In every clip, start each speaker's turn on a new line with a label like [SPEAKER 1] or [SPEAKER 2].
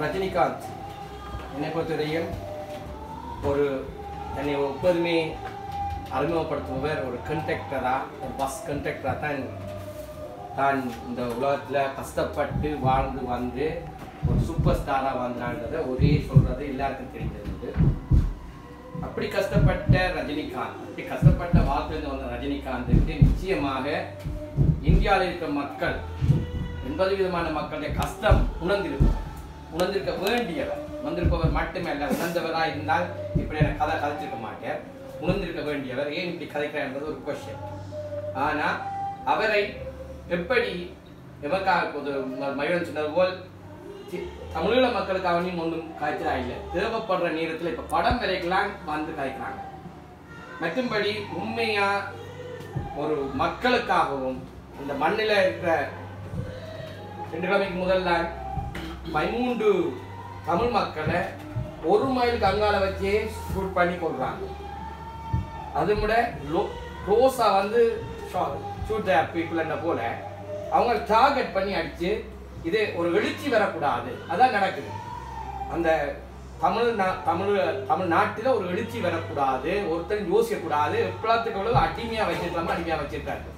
[SPEAKER 1] ரஜினிகாந்த் என்னை பொறுத்தவரையும் ஒரு என்னை எப்போதுமே அறிமுகப்படுத்துபவர் ஒரு கண்டக்டராக ஒரு பஸ் கண்டக்டராக தான் தான் இந்த உலகத்தில் கஷ்டப்பட்டு வாழ்ந்து வந்து ஒரு சூப்பர் ஸ்டாராக வந்தான்றதை ஒரே சொல்கிறது எல்லாருக்கும் தெரிஞ்சிருந்தது அப்படி கஷ்டப்பட்ட ரஜினிகாந்த் அப்படி கஷ்டப்பட்ட வாழ்க்கையில் வந்த ரஜினிகாந்துக்கு நிச்சயமாக இந்தியாவில் இருக்கிற மக்கள் எண்பது விதமான மக்களுடைய கஷ்டம் உணர்ந்திருக்கும். உணர்ந்திருக்க வேண்டியவர் உணர்ந்திருப்பவர் மட்டுமல்ல உணர்ந்தவராக இருந்தால் இப்படி எனக்கு கதை கதைச்சிருக்க மாட்டார். உணர்ந்திருக்க வேண்டியவர் ஏன் இப்படி கதைக்கிறார்ன்றது ஒரு கொஸ்டின் ஆனால் அவரை எப்படி எமக்காக இப்போது மயூரன் சொன்னது போல் தி- தமிழீழ மக்களுக்காகவும் ஒன்றும் காய்ச்சலா இல்லை. தேவைப்படுற நேரத்தில் இப்போ படம் வரைக்கெல்லாம் வந்து காய்க்கிறாங்க மற்றும்படி உண்மையாக ஒரு மக்களுக்காகவும் இந்த மண்ணில் இருக்கிற ரெண்டு கிழமைக்கு முதல்ல பதிமூன்று தமிழ் மக்களை ஒரு மைல் கங்கால வச்சே ஷூட் பண்ணி கொள்றாங்க. அது முட ரோஸா வந்து ஷூட் பீப்புள் என்ன போல அவங்க டார்கெட் பண்ணி அடிச்சு இது ஒரு எழுச்சி வரக்கூடாது. அதான் நடக்குது. அந்த தமிழ் நா- தமிழ் தமிழ்நாட்டில் ஒரு எழுச்சி வரக்கூடாது. ஒருத்தர் யோசிக்கக்கூடாது. எப்பளாத்துக்கு எவ்வளவு அடிமையாக வச்சிருக்கலாமோ அடிமையாக வச்சிருக்காரு.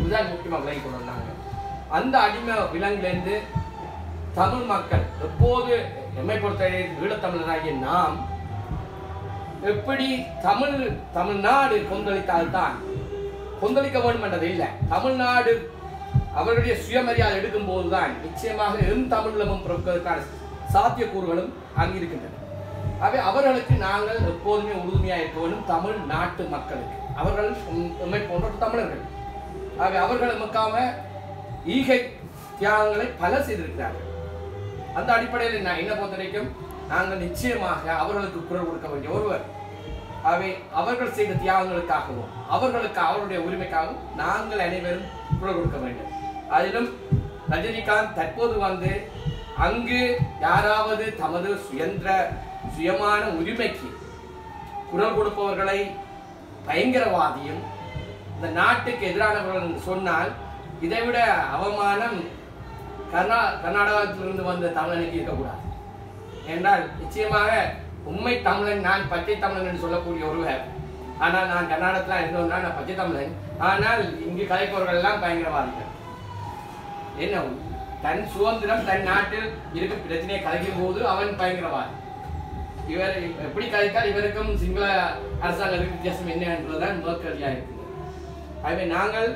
[SPEAKER 1] இதுதான் முக்கியமாக விலகி கொண்டு வந்தாங்க. அந்த அடிமை விலங்குலேருந்து தமிழ் மக்கள் எப்போது எம்மை பொறுத்தவரை ஈழத்தமிழராகிய நாம் எப்படி தமிழ் தமிழ்நாடு கொந்தளித்தால்தான் கொந்தளிக்க வேண்டும் என்றது இல்லை. தமிழ்நாடு அவர்களுடைய சுயமரியாதை எடுக்கும் போதுதான் நிச்சயமாக எம் தமிழமும் பிறப்பதற்கான சாத்தியக்கூறுகளும் அங்கு இருக்கின்றன. ஆகவே அவர்களுக்கு நாங்கள் எப்போதுமே உறுதுணையாக இருக்க வேண்டும் தமிழ் நாட்டு மக்களுக்கு. அவர்கள் உம் எம்மை போன்ற தமிழர்கள். ஆகவே அவர்கள் நமக்காக ஈகை தியாகங்களை பல செய்திருக்கிறார்கள். அந்த அடிப்படையில் நான் என்ன பொறுத்த வரைக்கும் நாங்கள் நிச்சயமாக அவர்களுக்கு குரல் கொடுக்க வேண்டிய ஒருவர். அவை அவர்கள் செய்த தியாகங்களுக்காகவும் அவர்களுக்கு அவருடைய உரிமைக்காகவும் நாங்கள் அனைவரும் குரல் கொடுக்க வேண்டும். அதிலும் ரஜினிகாந்த் தற்போது வந்து அங்கு யாராவது தமது சுயந்திர சுயமான உரிமைக்கு குரல் கொடுப்பவர்களை பயங்கரவாதியும் இந்த நாட்டுக்கு எதிரானவர்கள் என்று சொன்னால் இதைவிட அவமானம் கர்நா கர்நாடகத்திலிருந்து வந்த தமிழனுக்கு இருக்கக்கூடாது. என்றால் நிச்சயமாக உண்மை தமிழன் நான் பச்சை தமிழன் என்று சொல்லக்கூடிய ஒருவர். ஆனால் நான் கர்நாடகத்தில் இருந்தவன் நான் பச்சை தமிழன். ஆனால் இங்கு கலைப்பவர்கள் எல்லாம் பயங்கரவாதிகள். என்ன தன் சுதந்திரம் தன் நாட்டில் இருக்கும் பிரச்சனையை கலைக்கும் போது அவன் பயங்கரவாதி. இவர் எப்படி கலைத்தால் இவருக்கும் சிங்கள அரசாங்கத்துக்கு வித்தியாசம் என்ன என்பதுதான் முதற்கல்வியாக இருக்குது ஆகவே நாங்கள்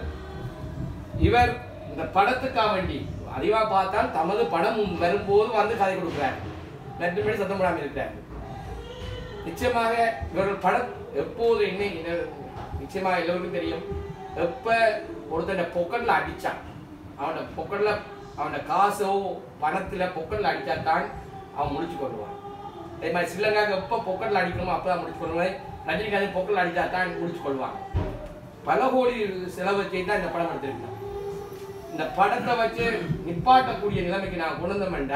[SPEAKER 1] இவர் இந்த படத்துக்காக வேண்டி. அதிகமாக பார்த்தால் தமது படம் வரும்போது வந்து கதை கொடுக்கிறார். மற்றபடி சத்தம் போடாமல் இருக்கிறார் நிச்சயமாக இவர்கள் படம் எப்போது என்ன நிச்சயமாக எல்லோருக்கும் தெரியும். எப்ப ஒருத்தன பொக்கல்ல அடிச்சான். அவனோட பொக்கல்ல அவனோட காசோ பணத்துல பொக்கல்ல அடிச்சா தான் அவன் முடிச்சு கொள்வான். அதே மாதிரி ஸ்ரீலங்காவுக்கு எப்போ பொக்கல்ல அடிக்கணுமோ அப்பதான் முடிச்சு கொள்வான். ரஜினிகாந்த் பொக்கல்ல அடிச்சா தான் முடிச்சு கொள்வான். பல கோடி செலவு செய்து தான் இந்த படம் எடுத்திருக்கான் இந்த படத்தை வச்சு நிப்பாட்டக்கூடிய நிலைமைக்கு நான் கொண்டு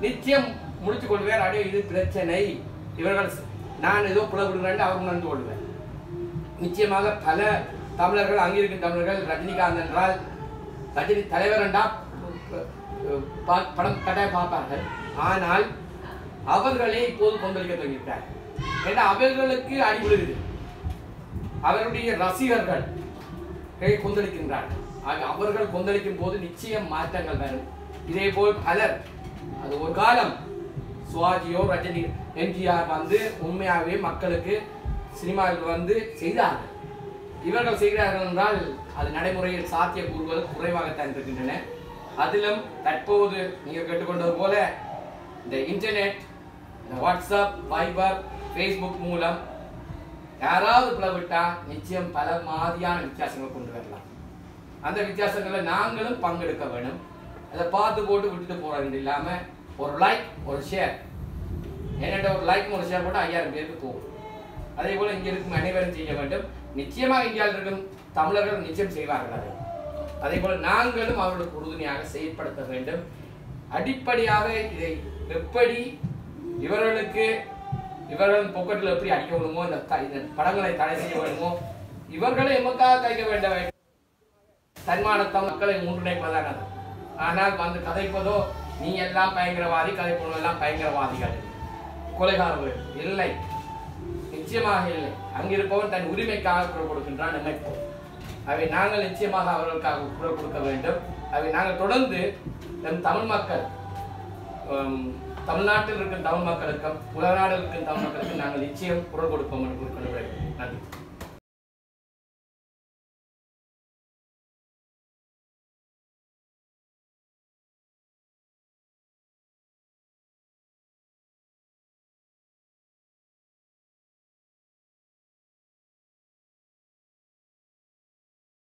[SPEAKER 1] நிச்சயம் முடிச்சு கொள்வேன். அடே இது பிரச்சனை. இவர்கள் நான் ஏதோ புலப்படுகிறேன் அவர் உணர்ந்து கொள்வேன். நிச்சயமாக பல தமிழர்கள் அங்கிருக்கும் தமிழர்கள் ரஜினிகாந்த் என்றால் ரஜினி தலைவர் என்றா பா- படம் கட்டாயம் பார்ப்பார்கள். ஆனால் அவர்களே இப்போது கொந்தளிக்க தொடங்கிவிட்டார் ஏன்னா அவர்களுக்கு அடிபடுகிறது அவருடைய ரசிகர்கள் கொந்தளிக்கின்றார்கள். ஆக அவர்கள் கொந்தளிக்கும் போது நிச்சயம் மாற்றங்கள் வரும். இதே போல் பலர் அது ஒரு காலம் சுவாஜியோ ரஜினி எம்ஜிஆர் வந்து உண்மையாகவே மக்களுக்கு சினிமாவில் வந்து செய்தார்கள். இவர்கள் செய்கிறார்கள் என்றால் அது நடைமுறையில் சாத்திய சாத்தியக்கூறுகள் குறைவாகத்தான் இருக்கின்றன. அதிலும் தற்போது நீங்கள் கேட்டுக்கொண்டது போல இந்த இன்டர்நெட் இந்த வாட்ஸ்அப் வைபர் ஃபேஸ்புக் மூலம் யாராவது பிளவிட்டா நிச்சயம் பல மாதிரியான வித்தியாசங்கள் கொண்டு வரலாம். அந்த வித்தியாசங்களில் நாங்களும் பங்கெடுக்க வேணும். அதை பார்த்து போட்டு விட்டுட்டு போறது இல்லாம ஒரு லைக் ஒரு ஷேர் என்னட்ட ஒரு லைக் ஒரு ஷேர் போட்டு ஐயாயிரம் பேருக்கு போகும். அதே போல இங்கே இருக்கும் அனைவரும் செய்ய வேண்டும். நிச்சயமாக இந்தியாவில் இருக்கும் தமிழர்கள் நிச்சயம் செய்வார்கள் அது. அதே போல நாங்களும் அவர்களுக்கு உறுதுணையாக செயல்படுத்த வேண்டும். அடிப்படையாக இதை எப்படி இவர்களுக்கு இவர்கள் பொக்கெட்டில் எப்படி அடிக்க வேணுமோ இந்த படங்களை தடை செய்ய வேணுமோ இவர்களை எமக்காக கைக்க வேண்ட தன்மானத்த மக்களை ஒன்றிணைப்பதானது ஆனால் வந்து கதைப்பதோ நீ எல்லாம் பயங்கரவாதி கதை எல்லாம் பயங்கரவாதிகள். கொலைகாரர்கள் இல்லை. நிச்சயமாக இல்லை. அங்கிருப்பவன் தன் உரிமைக்காக குரல் கொடுக்கின்றான் நினைப்போம் அவை நாங்கள் நிச்சயமாக அவர்களுக்காக குரல் கொடுக்க வேண்டும். அவை நாங்கள் தொடர்ந்து நம் தமிழ் மக்கள் தமிழ்நாட்டில் இருக்கும் தமிழ் மக்களுக்கும் உலக நாடு இருக்கும் தமிழ் மக்களுக்கும் நாங்கள் நிச்சயம் குரல் கொடுப்போம் என்று கூறிக்கொள்ள வேண்டும் நன்றி.